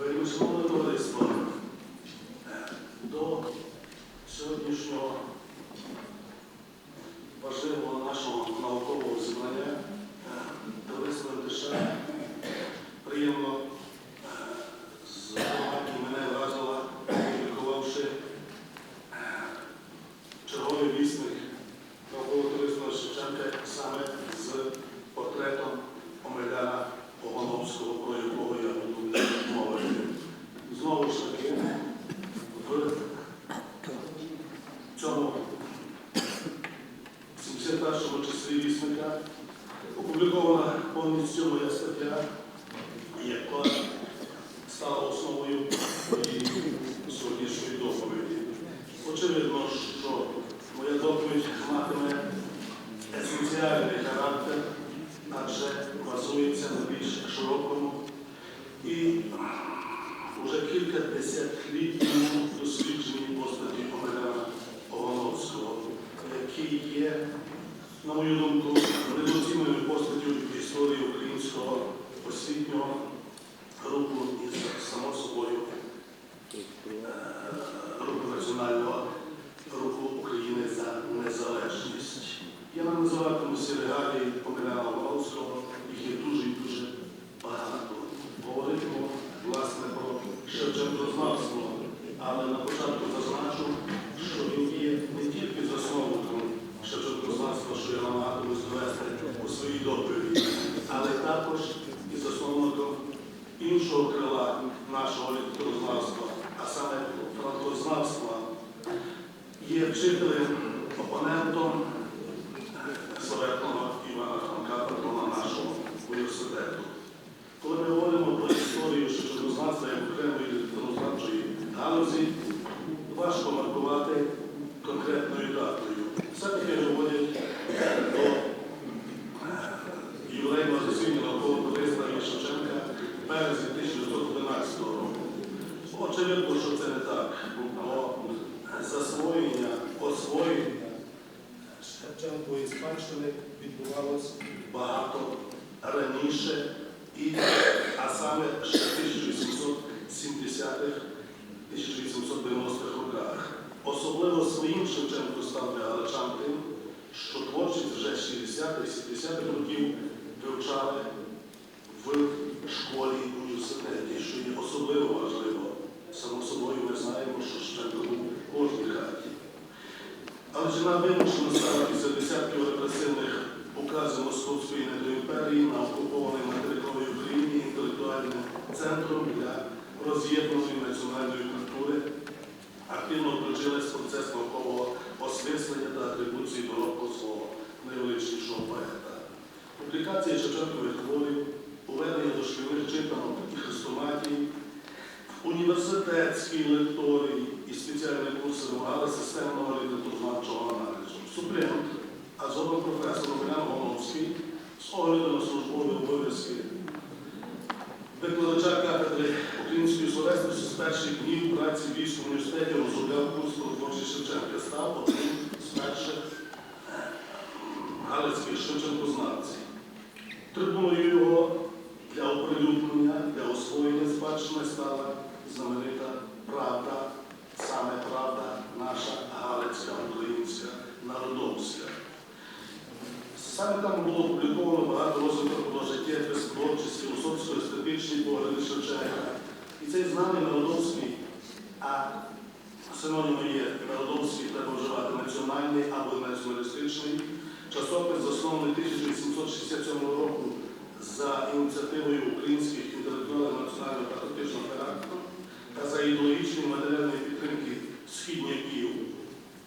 Вельмишановне товариство, е, до сьогоднішнього важливого нашого наукового зібрання е, товариство НТШ приємно е, з громаді мене вразила, опублікувавши е, черговий вісник наукового товариства Шевченка саме з портретом Омеляна Огоновського, про якого я буду мовити. Знову ж таки, в цьому 71-му числі вісника опублікована повністю моя стаття, яка стала основою моєї сьогоднішньої доповіді. Очевидно, що моя доповідь матиме есенціальний характер, адже базується на більш широкому і вже кілька десятилітньому дослідженні постаті Омеляна Огоновського, який є, на мою думку, революційною постаттю в історії українського освітнього руху і, само собою, е, руху національного руху України за незалежність. Я не називатиму всі регалії Омеляна Огоновського, їх є дуже і дуже багато. Говоритиму, власне, про Шевченкознавство, але на початку зазначу, що він є не тільки засновником Шевченкознавства, що я намагатимусь довести у своїй доповіді, але також і засновником іншого крила нашого літературознавства, а саме франкознавства, є вчителем, опонентом славетного Івана Франка, патрона нашого університету. Коли ми говоримо про історію шевченкознавства як окремої літературознавчої галузі, важко маркувати конкретною датою. Все-таки говорять до е, ювілейного засідання наукового товариства імені Шевченка в березні 1911 року. Очевидно, що це не так, бо засвоєння, освоєння Шевченкової спадщини відбувалось багато раніше, і, а саме ще в 1870-х, 1890-х роках. Особливо своїм Шевченко став для галичан тим, що творчість вже 60-х, 70-х років вивчали в школі і університеті, що є особливо важливо. Само собою ми знаємо, що Шевченко був в кожній хаті. Але жена вимушена стала після десятків репресивних указів Московської недоімперії на окупованій території України інтелектуальним центром для роз'єднаної національної культури, активно включилась в процес наукового осмислення та атрибуції доробку свого найвеличнішого поета. Публікація Шевченкових творів, уведення до шкільних читанок і хрестоматій, університетській лекторії і спеціальні курси вимагали системного літературознавчого аналізу. Суплемент, а згодом професор Омелян Головський з огляду на службові обов'язки викладача кафедри української словесності з перших днів праці в Львівському університеті розробляв курс про творчість Шевченка, став одним з перших галицьких шевченкознавців. Трибуною його для оприлюднення, для освоєння спадщини стала знаменита правда, саме правда наша галицька, українська, народовська. Саме там було опубліковано багато розвиток про життєвих творчості, філософсько-естетичні погляди Шевченка. І цей знаний народовський, а синонімом є народовський, треба вживати національний або націоналістичний, часопис заснований 1867 року за ініціативою українських інтелектуалів національного патріотичного характеру та за ідеологічної матеріальної підтримки східняків,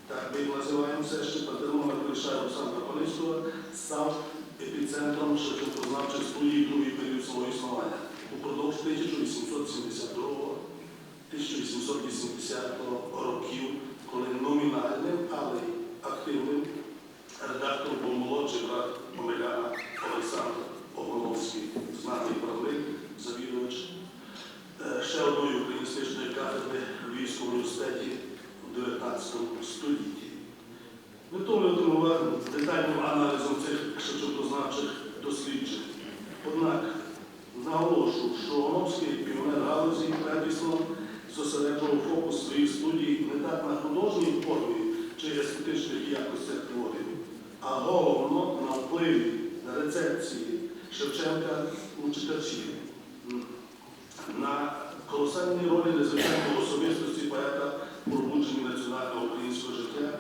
так ми їх називаємо все ще патерномер Гриша Олександра Полицького, став епіцентром шевченкознавчих студій другий період свого існування. Упродовж 1872-1880 років, коли номінальним, але й активним редактором був молодший брат Омеляна Олександр Оголовський, знаний правник, завідувач. Е, ще одної україністичної кафедри в Львівському університеті у 19 столітті. Ми Витовлювати детальним аналізом цих шевченкознавчих досліджень. Однак наголошую, що Оновський піонер галузі Педіслав зосереджував фокус своїх студій не так на цих творів, а головно на впливі на рецепції Шевченка у читачів, на колосальній ролі незвичайної особистості поета в пробудженні національного українського життя,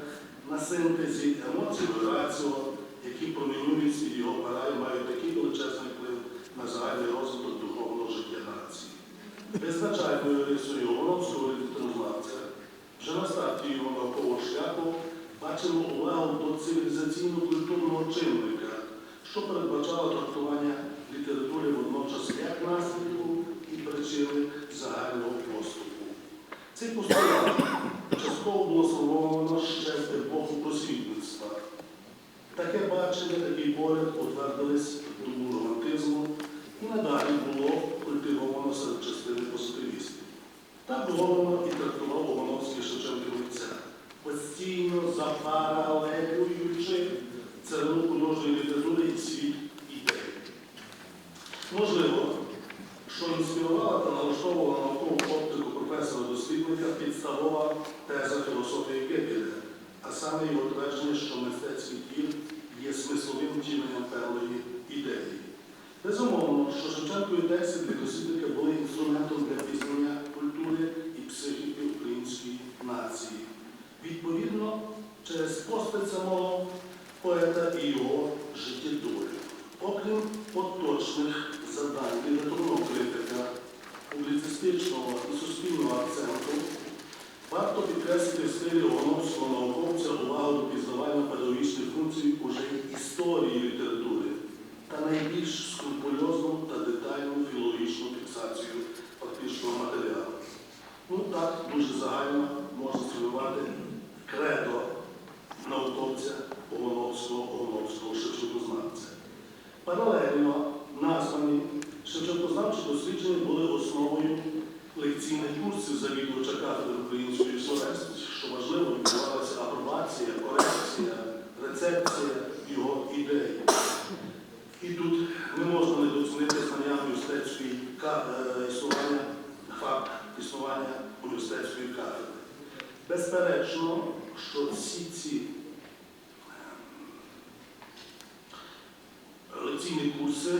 на синтезі емоцій Гораціо, які промінюють від його пора і мають такий величезний вплив на загальний розвиток духовного життя нації. Визначальною рисою Воронського літературознавця вже на старті його наукового шляху бачимо увагу до цивілізаційно-культурного чинника, що передбачало трактування літератури водночас як наслідку і причини загального поступу. Цей постулат частково було сформовано ще в епоху просвітництва. Таке бачення, такий погляд утвердились в духу романтизму і надалі було культивовано серед частини позитивістів. Так воно і трактував Ломановський Шевченковий цар, постійно запаралелюючи царину художньої літератури і світ ідей. Можливо, що інспірувала та налаштовувала наукову оптику професора-дослідника підставова теза філософії Гегеля, а саме його твердження, що мистецький твір є смисловим втіленням певної ідеї. Безумовно, що Шевченкові тексти для дослідника були інструментом для пізнання культури і психіки української нації. Відповідно, через постать самого поета і його життєдолі. Окрім поточних завдань літературного критика, публіцистичного і суспільного акценту, варто підкреслити в стилі Лоновського науковця увагу до пізнавання педагогічних функцій уже історії літератури та найбільш скрупульозну та детальну філологічну фіксацію фактичного матеріалу. Ну так, дуже загально можна сформувати кредо науковця Оголовського, Оголовського шевчукознавця. Паралельно названі шевчукознавчі дослідження були основою лекційних курсів завідувача кафедри української словесності, що важливо відбувалася апробація, корекція, рецепція його ідей. І тут не можна недооцінити знання університетської ка- е, існування, факт існування університетської кафедри. Безперечно, що всі ці е, лекційні курси,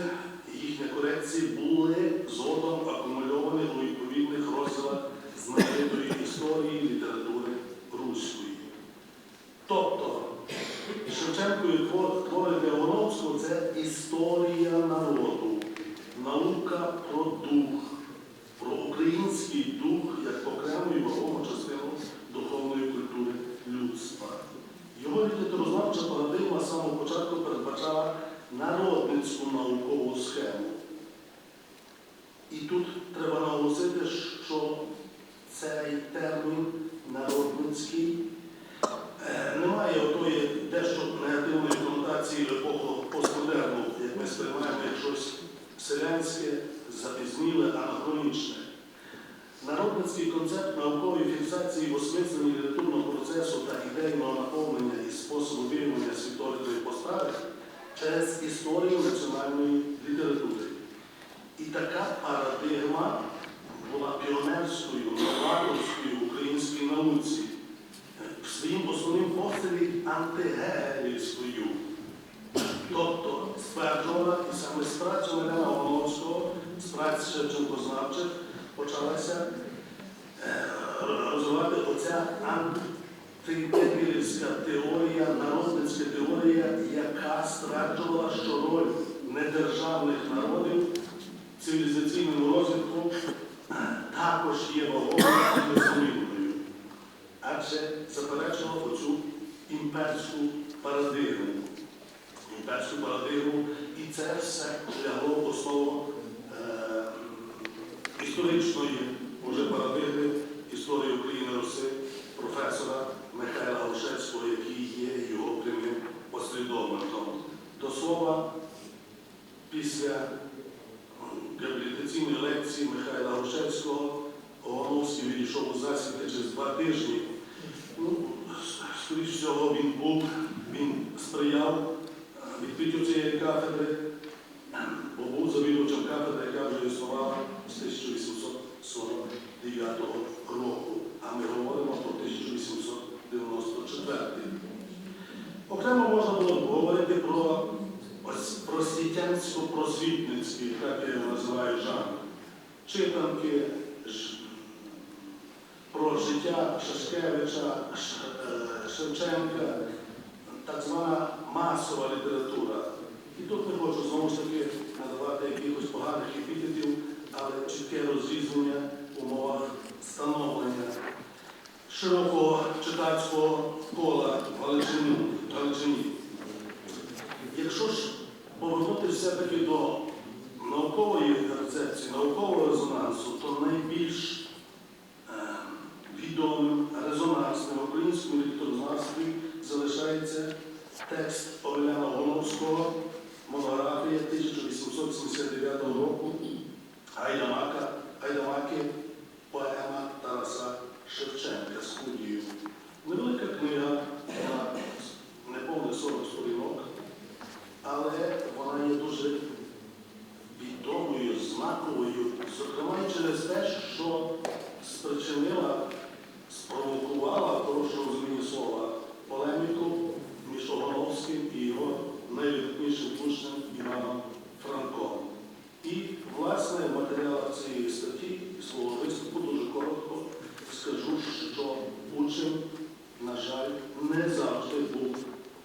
їхня корекції були згодом акумульовані у відповідних розділах знаменитої історії літератури руської. Тобто, Шевченкові твор- твори для Воровського це історія народу, наука про дух, про український дух як окрему і вагому частину духовної культури людства. Його літературознавча парадигма з самого початку передбачала народницьку наукову схему. І тут треба наголосити, що цей термін народницький Е, Немає отої дещо негативної конотації епоху постмодерну, як ми сприймаємо як щось селянське, запізніле, анахронічне. Народницький концепт наукової фіксації в осмисленні літературного процесу та ідейного наповнення і способу виявлення світової постави через історію національної літератури. І така парадигма була піонерською, новаторською в українській науці своїм основним посилі антигегелівською. Саме з праці Мирена Волоцького, з праці Шевченкознавчих почалася е, розвивати оця антигегелівська теорія, народницька теорія, яка стверджувала, що роль недержавних народів в цивілізаційному розвитку також є вагомою незамінною адже заперечував оцю імперську парадигму. Імперську парадигму, і це все лягло в основу е, історичної уже парадигми історії України Руси професора Михайла Грушевського, який є його прямим послідовником. До слова, після реабілітаційної лекції Михайла Грушевського Оголовський відійшов у засідки через два тижні. Ну, скоріш всього, він був, він сприяв відкриттю цієї кафедри, бо був завідувачем кафедри, яка вже існувала з 1849 року. А ми говоримо про 1894. Окремо можна було говорити про просвітянсько-просвітницький, так я його називаю жанр. Читанки про життя Шашкевича, е, Шевченка, так звана масова література. І тут не хочу знову ж таки надавати якихось поганих епітетів, але чітке розрізнення в умовах становлення широкого читацького кола в Галичині. Якщо ж повернути все-таки до наукової рецепції, наукового резонансу, то найбільш е, відомим резонансним українському літературознавстві залишається текст Оленяна Гоновського, монографія 1879 року Гайдамака, Гайдамаки, поема Тараса Шевченка студію. Невелика книга, вона неповне 40 сторінок, але вона є дуже відомою, знаковою, зокрема через те, що спричинила, спровокувала, в хорошому розумінні слова, полеміку між Огоновським і його найвідомішим учнем Іваном Франком. І, власне, в матеріалах цієї статті і свого виступу дуже коротко скажу, що учень, на жаль, не завжди був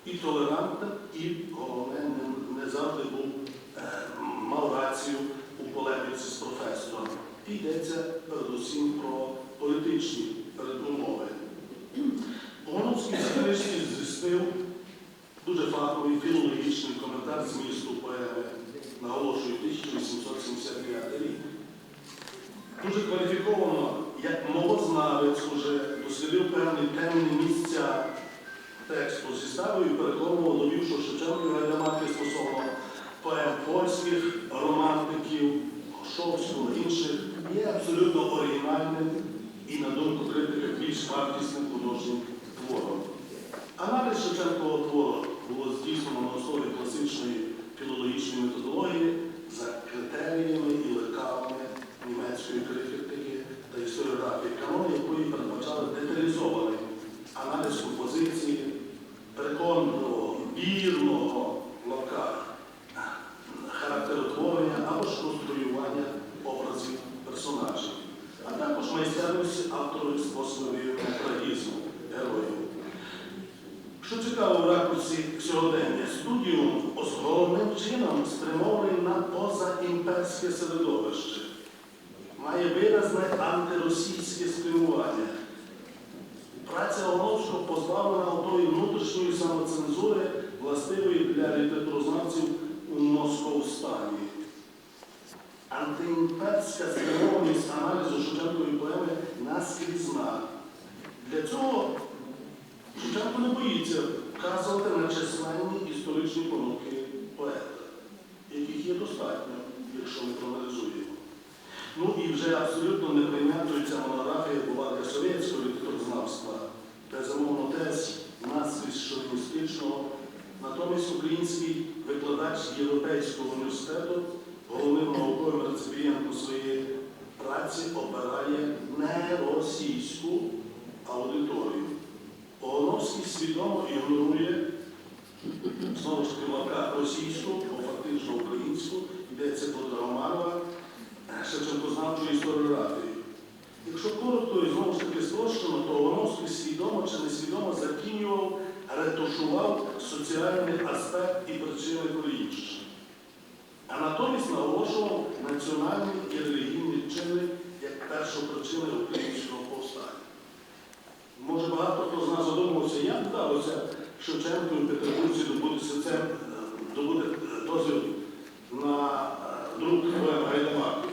і толерантним, і головне, не, не завжди був е, мав рацію у полеміці з професором. І йдеться передусім про політичні передумови. Гоновський книжці зістив дуже фаховий філологічний коментар змісту поеми, наголошую 1875 рік. Дуже кваліфіковано, як мовознавець уже дослідив певні темні місця зі переконував, довів, що Шевченко і Гайдамаки стосовно поем польських романтиків, Шовського, інших, є абсолютно оригінальним і, на думку критика, більш вартісним художнім твором. Аналіз Шевченкового твору було здійснено на основі класичної філологічної методології за критеріями і лекалами німецької критики та історіографії канону, якої передбачали деталізований аналіз композиції, переконливого, вірного в лапках характеротворення або ж конструювання образів персонажів, а також майстерності авторів способів трагізму героїв. Що цікаво в ракурсі сьогодення, студіум ос- головним чином спрямований на позаімперське середовище, має виразне антиросійське спрямування. Праця Оновського позбавлена тої внутрішньої самоцензури, властивої для літературознавців Московстані. Антиімперська спрямованість аналізу Шевченкової поеми наскрізна. Для цього Шевченко не боїться вказувати на численні історичні помилки поета, яких є достатньо, якщо ми проаналізуємо. Ну і вже абсолютно неприйнятною ця монографія була совєтського літературознавства, безумовно теж наслідь шовіністичного. Натомість український викладач Європейського університету, головним науковим реципієнтом своєї праці обирає не російську аудиторію. Оголовський свідомо ігнорує знову ж таки російську, бо фактично українську, йдеться про Драгоманова, Шевченкознавчу історіографію. Якщо коротко і знову ж таки спрощено, то Ромовський свідомо чи несвідомо затінював, ретушував соціальний аспект і причини коріння. А натомість наголошував національні і релігійні чини як першопричини українського повстання. Може, багато хто з нас задумався, як вдалося Шевченку і Петербурзі добути систем, добути е, дозвіл на е, друк. Ну,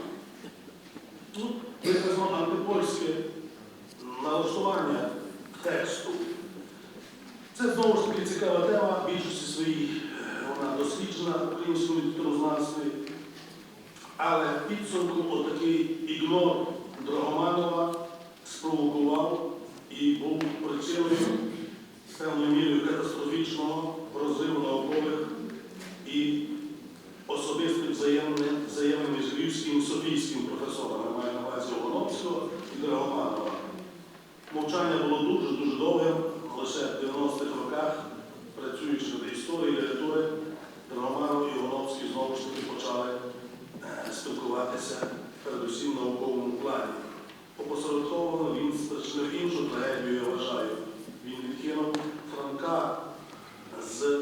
виразно антипольське налаштування тексту. Це знову ж таки цікава тема, в більшості своїй е, вона досліджена українському літературознавстві. Але підсумку отакий ігнор Драгоманова спровокував і був причиною певною мірою катастрофічного розриву наукових і особистих взаємин взаємин між львівським і софійським професорами, увазі і Драгоманова. Мовчання було дуже-дуже довге, лише в 90-х роках працюючи над історією літератури, Романов і Гоновський знову ж таки почали е, спілкуватися передусім науковому плані. Опосередковано він спричинив іншу трагедію, я вважаю. Він відкинув Франка з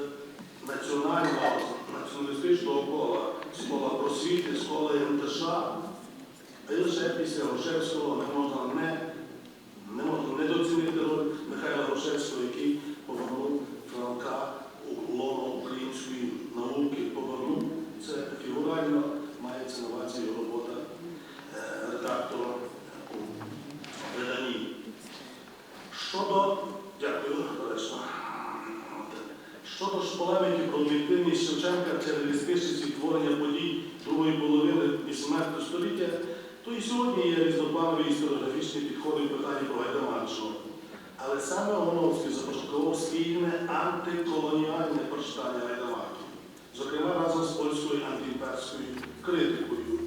національного, націоналістичного кола, з кола просвіти, з кола НТШ, а й лише після Грушевського не можна не, не можна недооцінити роль Михайла Грушевського, який повернув Франка у лоно української науки, повернув це фігурально, мається на увазі його робота е, редактора у виданні. Щодо, дякую, доречно. Щодо ж полеміки про об'єктивність Шевченка та реалістичність відтворення подій другої половини 18 століття, то і сьогодні є різнопланові історіографічні підходи в питанні про Гайдаманщину. Але саме Оголовський започаткував спільне антиколоніальне прочитання Гайдамаків, зокрема разом з польською антиімперською критикою.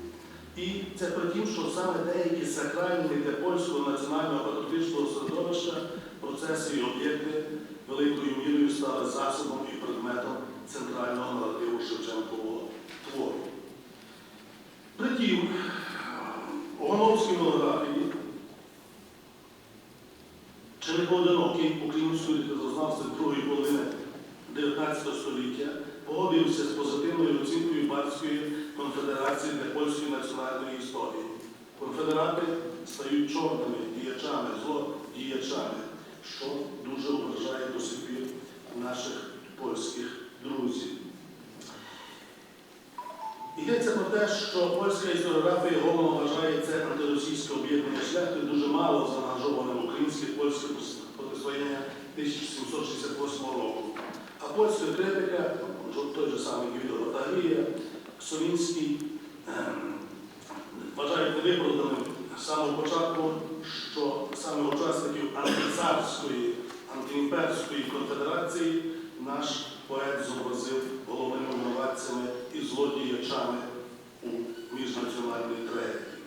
І це при тім, що саме деякі сакральні для польського національного патріотичного середовища процеси і об'єкти великою мірою стали засобом і предметом центрального наративу Шевченкового твору. Притім, у Гоновській монографії чи не поодинокий української літературознавця другої половини 19 століття погодився з позитивною оцінкою Батської конфедерації для польської національної історії. Конфедерати стають чорними діячами, злодіячами, що дуже ображає до сих наших польських друзів. Йдеться про те, що польська історіографія головно вважає це антиросійське об'єднання шляхти дуже мало заангажоване в українське польське протистояння 1768 року. А польська критика, ну, той же самий Гвідо Батагія, Солінський, ем, вважають невиправданим з самого початку, що саме учасників антицарської, антиімперської конфедерації наш поет зобразив головними винуватцями і злодіячами у міжнаціональній трагедії.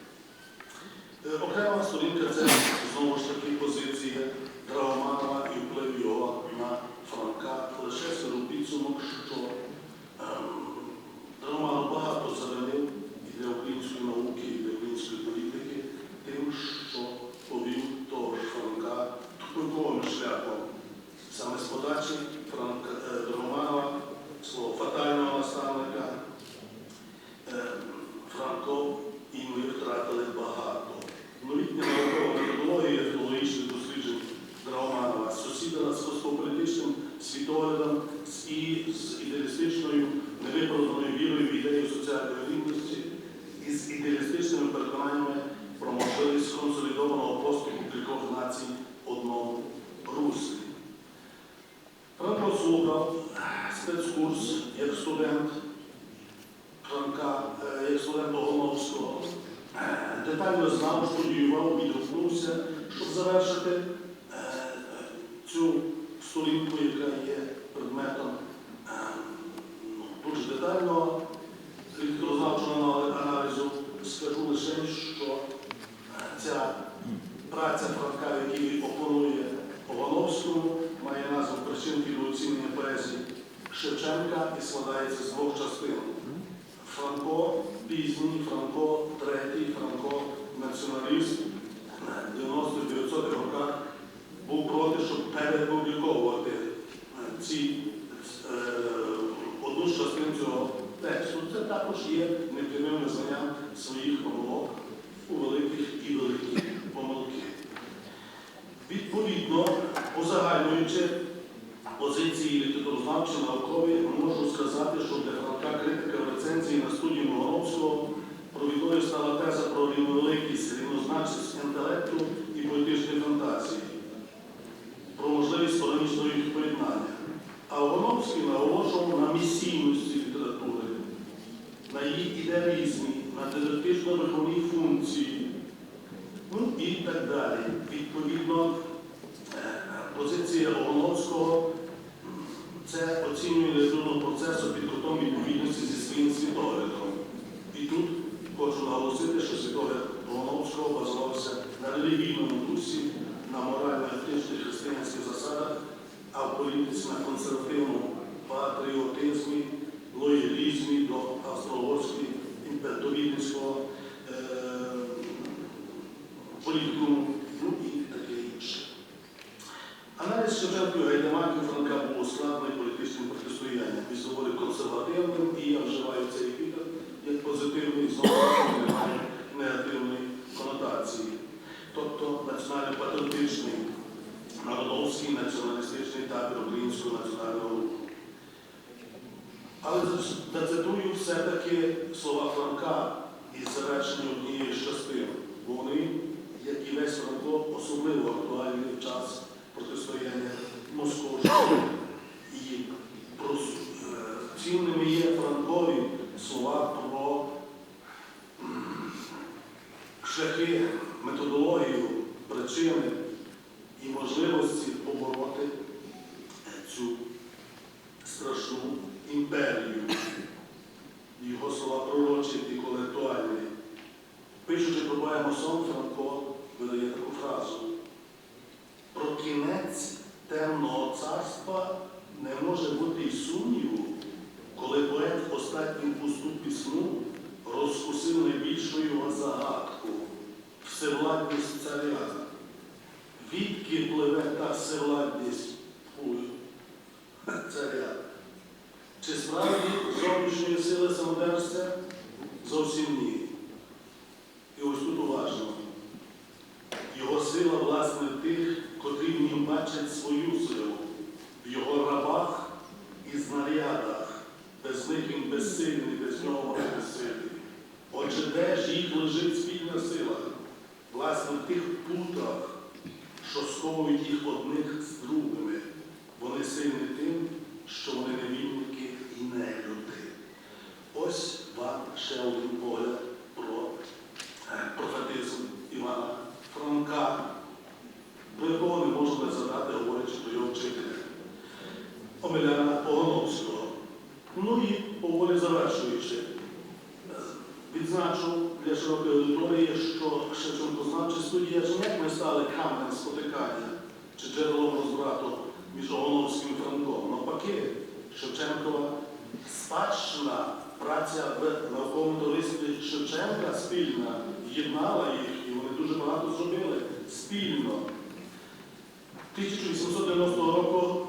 Е, Окрема сторінка це знову ж таки позиція Драгоманова Лише підсумок, що ем, Драгоманов багато завинив і для української науки, і для української політики тим, що повів того ж Франка тупиковим шляхом. Саме з подачі Франка е, Драгоманова, свого фатального наставника, е, Франко і ми втратили багато. Новітня наукова методологія філологічних досліджень Драгоманова сусіда з космополітичним світоглядом з- і з ідеалістичною невиправданою вірою в ідею соціальної рівності і з ідеалістичними переконаннями про можливість консолідованого поступу кількох націй в одному руслі. Франко слухав спецкурс як студент Франка, е, як студент Оголовського. Е, Детально знав, студіював, відгукнувся, щоб завершити е, цю сторінку, яка є предметом е, ну, дуже детального літературознавчого аналізу. Скажу лише, що е, ця праця Франка, який опонує Овановському, має назву «Причинки до оцінення поезії Шевченка і складається з двох частин. Франко пізній, Франко третій, Франко націоналіст в 90-900 роках був проти, щоб перепубліковувати е, ці, е, одну з частин цього тексту. Це також є непрямим визнанням своїх помилок у великих і великих помилки. Відповідно, узагальнюючи позиції літературознавчі наукові, можу сказати, що для критика в рецензії на студії Могоровського провідною стала теза про рівновеликість, рівнозначність інтелекту і поетичної фантазії, про можливість споранічного їх поєднання. А Огоновський наголошував на місійності літератури, на її ідеалізмі, на дидактично-виховній функції, ну і так далі. Відповідно, е, позиція Оголовського це оцінює літературного процесу під кутом відповідності зі своїм світоглядом. І тут хочу наголосити, що світогляд Ломовського базувався на релігійному дусі, на морально-етичних християнських засадах, а в політиці на консервативному патріотизмі, Шляхи, методологію, причини і можливості побороти цю страшну імперію. Його слова пророчі і коли актуальні. Пишучи про поему сон, Франко видає таку фразу. Про кінець темного царства не може бути й сумніву, коли поет в останній пусту пісну розкусив найбільшу його загадку всевладність царя. Відки пливе та всевладність царя? Чи справді зовнішньої сили самодержця? Зовсім ні. І ось тут уважно. Його сила, власне, тих, котрі в нім бачать свою силу, в його рабах і знарядах. Без них він безсильний, без нього безсильний. Отже, де ж їх лежить спільна сила? Власне, в тих путах, що сковують їх одних з другими. Вони сильні тим, що вони невільники і не люди. Ось вам ще один погляд про е, профетизм Івана Франка, про якого не можна задати, говорячи про його вчителя Омеляна Погоновського. Ну і поволі завершуючи, е, відзначу для широкої аудиторії, що Шевченкознавча студія ж ніяк не стали каменем спотикання чи джерелом розбрату між Оголовським і Франком. Навпаки, Шевченкова спадщина, праця в науковому товаристві Шевченка спільна єднала їх, і вони дуже багато зробили спільно. 1890 року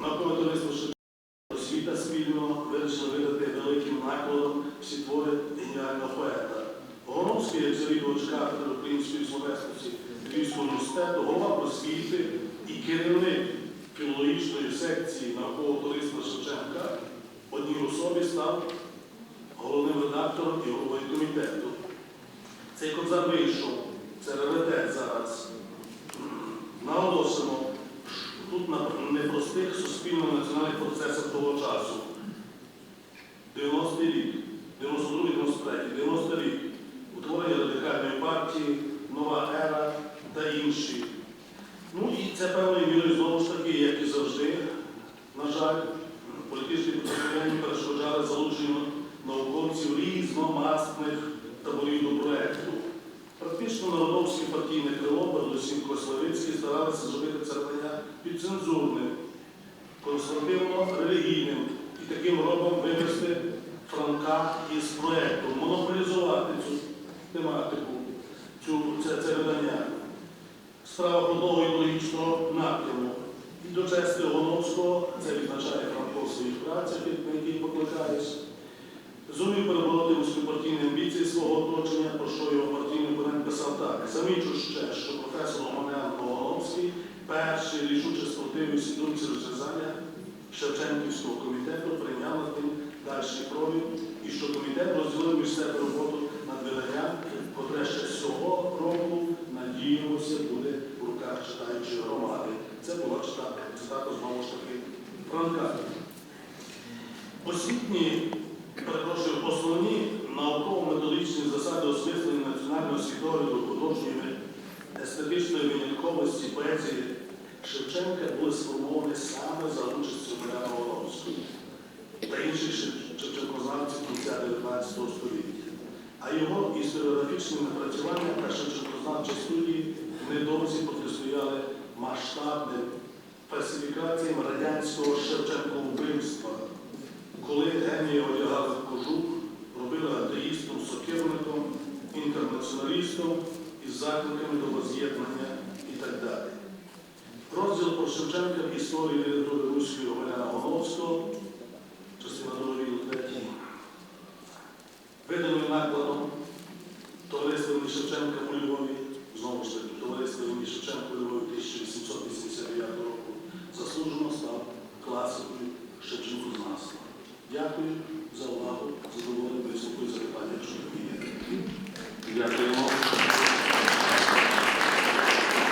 наукове товариство Шевченка освіта спільно вирішили видати великим накладом всі твори геніального поета. Горовський, як завідувач кафедри української словесності Львівського університету, голова просвіти і керівник філологічної секції наукового товариства Шевченка одній особі став головним редактором і головою комітету. Цей кобзар вийшов, це раритет зараз. Наголосимо, тут на непростих суспільно-національних процесах того часу. 90-й рік, 92-й, 93-й, 90 рік, утворення радикальної партії, нова ера та інші. Ну і це певною мірою знову ж таки, як і завжди, на жаль, політичні протистояння перешкоджали залученню науковців різномастних таборів до проєкту. Практично народовське партійне крило, передусім Кославицький, старалися зробити церквення підцензурним, консервативно-релігійним і таким робом вивести Франка із проєкту, монополізувати цю тематику, цю, це, це видання. Справа продовго ідеологічного напряму. І до чести Лоновського, це відзначає Франко в своїх працях, на які покликаюсь. Зумів перебороти вузькопартійні амбіції свого оточення, про що його партійний опонент писав так. Замічу ще, що професор Омелян Погоновський перший рішуче всі думці розв'язання Шевченківського комітету, прийняв над дальший пробіг, і що комітет розділив між себе роботу над виданням, котре ще цього року, надіємося, буде в руках читаючої громади. Це була цитата знову ж таки Франка. Освітні, перепрошую, основні науково-методичні засади осмислення національного світогляду художньої естетичної винятковості поезії Шевченка були сформовані саме за участю Мар'яна Волонської та шев- шевченкознавців кінця 19 століття. А його історіографічні напрацювання та шевченкознавчі студії недовзі протистояли масштабним фальсифікаціям радянського Шевченко вбивства, коли генія одягали в кожух, робили атеїстом, сокирником, інтернаціоналістом із закликами до воз'єднання і так далі. Розділ про Шевченка в історії літератури руської Омеляна Гоновського, договіру 3. Виданою накладом товариства імені Шевченка у Львові, знову ж таки, товариство імені Шевченка у Львові 1889 року, заслужено став класикою Шевченкознавства. Дякую за увагу, задоволений вислухаю запитання, такі є. Дякуємо.